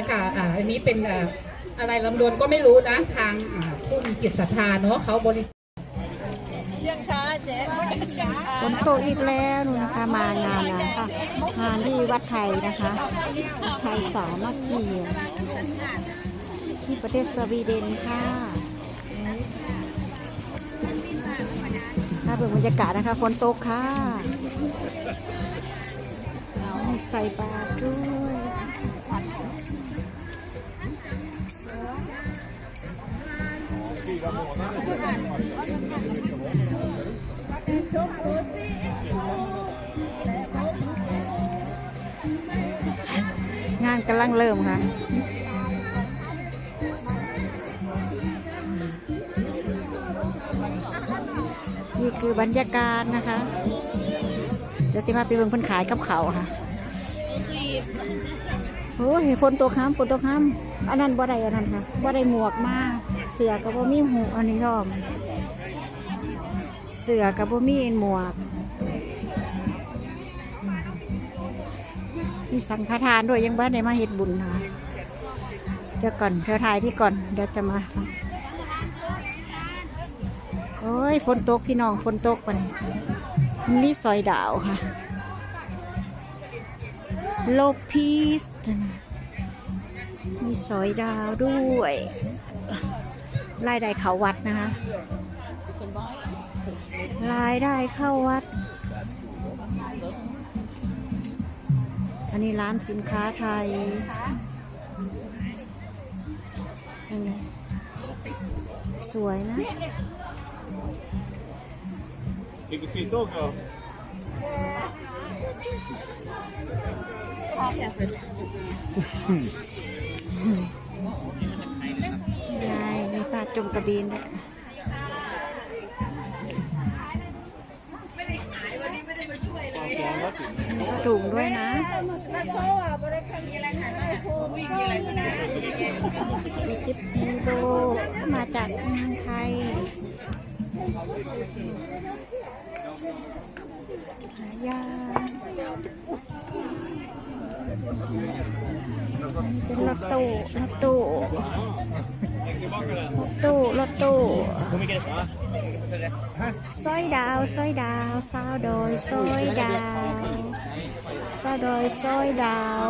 นี้เป็นอ่าอะไรลำดวนก็ไม่รู้นะทางอ่าผู้มีจิตศรัทธาเนาะเขาบริเชียงช้าเจ๊เชียงช้าฝนตกอีกแล้วนู่นนะคะมางานนะคะงานที่วัดไทยนะคะไทยสามัคคีที่ประเทศสวีเดนค่ะถ้าเป็นบรรยากาศนะคะฝนตกค่ะมีใส่บาตรด้วย งานกำลังเริ่มค่ะนี่คือบรรยากาศนะคะ เดี๋ยวจะมาไปเบิ่งคนขายกับเขาค่ะโอ้ยฝนตกค้ำฝนตกค้ำอันนั้นบ่ได้อันนั้นค่ะบ่ได้หมวกมา เสือกับบ่มีหูอันนี้รอมเสือกับบ่มีหมวกมีสังฆทานด้วยยังบ้านได้มาเฮ็ดบุญนะคะเดี๋ยวก่อนเธอถ่ายที่ก่อนเดี๋ยวจะมาโอ้ยฝนตกพี่น้องฝนตกมันมันมีซอยดาวค่ะโลพีสมีซอยดาวด้วย รายได้เข้าวัดนะคะรายได้เข้าวัด อันนี้ร้านสินค้าไทยอันนี้สวยนะ Vilket fint också. ยายมีปลา จมกระเบีนด้วยถุงด้วยนะอีจิปปีโดมาจากเมืองไทยหายาเป็นรถตู้รถตู้ ตู้รถตู้สร้อยดาวสร้อยดาวสาวโดยสร้อยดาวสาวโดยสร้อยดาว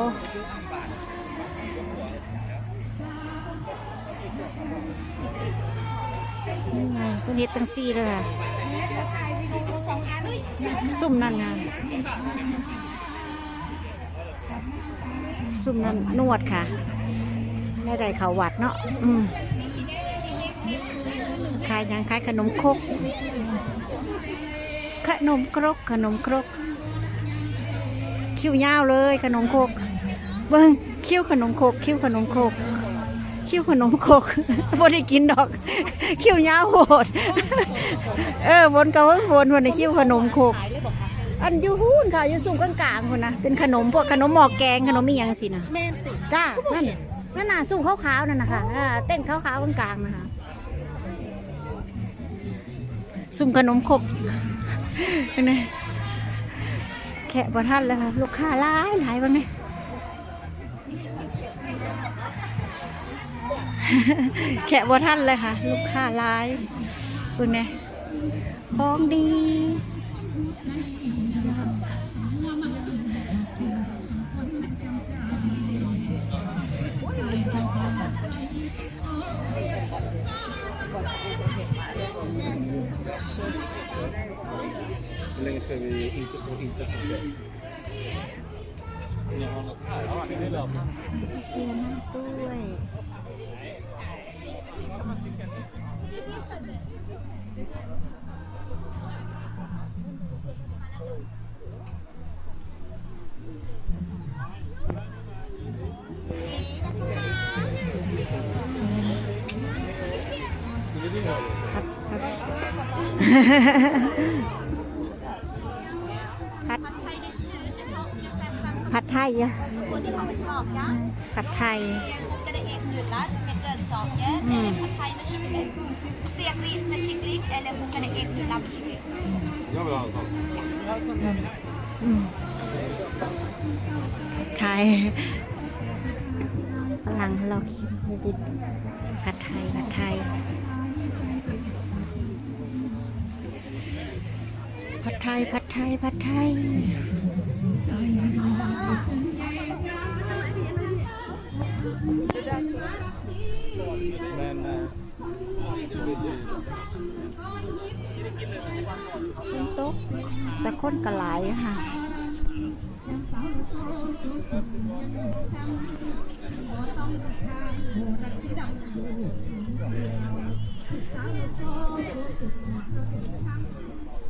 นี่ไงคุณเฮ็ดตั้งซี่เลยค่ะซุ่มนั่นไงซุ่มนั่นนวดค่ะ ได้ได้เขาวัดเนาะอืมขายหยังขายขนมครกขนมครกขนมครก คิ้วยาวเลยขนมครกเบิ้งคิ้วขนมครกคิ้วขนมครกคิ้วขนมครกบ่ได้กินดอก คิ้วยาวโหดเออวนก็วนวนวนในคิ้วขนมครกอันอยู่หูนค่ะอยู่สูงกลางๆคนนะเป็นขนมพวกขนมหมอกแกงขนมมีหยังสินะแม่นติจ้านั่น นั่นน่ะสุ่มขาวๆนั่นนะคะอ่าเต้นขาวๆกลางๆนะคะสุ่มขนมครกนี่แขะบ่ทันแล้วค่ะลูกค้าหลายหลายบ้างเนี่ยแขะบ่ทันเลยค่ะ ลูกค้าหลายเบิ่งเนี่ยของดี Hur länge ska vi inte stå inte stå kvar? เรียนด้วย ผัดผัดไทยอะคนที่เขาไปชอบจ้ะผัดไทยจะได้เอกหยุดละเม็ดเดินสองแย่จะผัดไทยมาคิดเป็นสเตียรีสมาคิดลิกเอเลมุกันเอกหยุดลำคิด Jag vill ha en sån. อืมไทยฝรั่งเราคิดไม่ดิผัดไทยผัดไทย ผัดไทย ผัดไทย ผัดไทย Men uh, โต๊ะแต่คนกระหลายอะค่ะ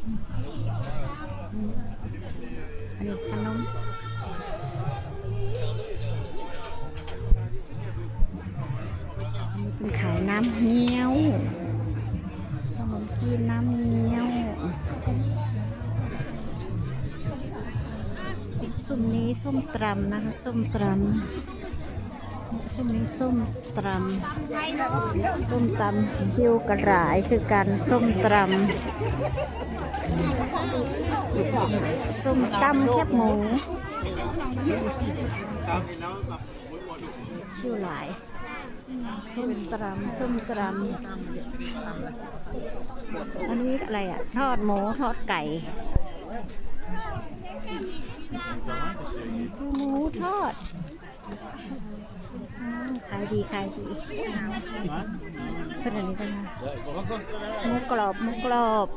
อันนี้ขนมเป็นขายน้ำเงี้ยวขนมจีนน้ำเงี้ยวส้มนี้ส้มตรำนะคะ ส้มตรำส้มนี้ส้มตรำส้มตำคิวกระหรายคือการส้มตรำ ส้มตำแคบหมูคิวหลายส้มตรำส้มตรำอันนี้อะไรอะ ทอดหมูทอดไก่ หมูทอด ขายดีขายดีขนาดนี้กันนะหมูกรอบหมูกรอบ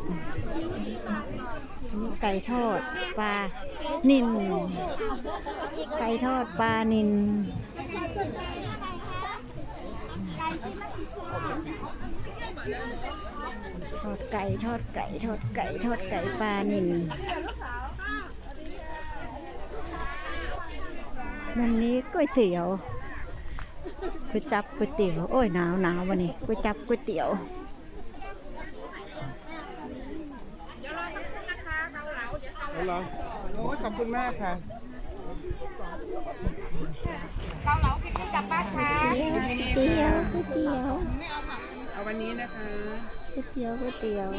ไก่ทอดปลานินไก่ทอดปลานินทอดไก่ทอดไก่ทอดไก่ทอดไก่ปลานินมุมนี้ก๋วยเตี๋ยว ก๋วยจับก๋วยเตี๋ยว โอ้ยหนาวหนาววันนี้ก๋วยจับก๋วยเตี๋ยว Hello. โอ้ยขอบคุณมากค่ะเกาเหลาคิดกลับบ้านค่ะก๋วยเตี๋ยวก๋วยเตี๋ยว เอาวันนี้นะคะก๋วยเตี๋ยวก๋วยเตี๋ยว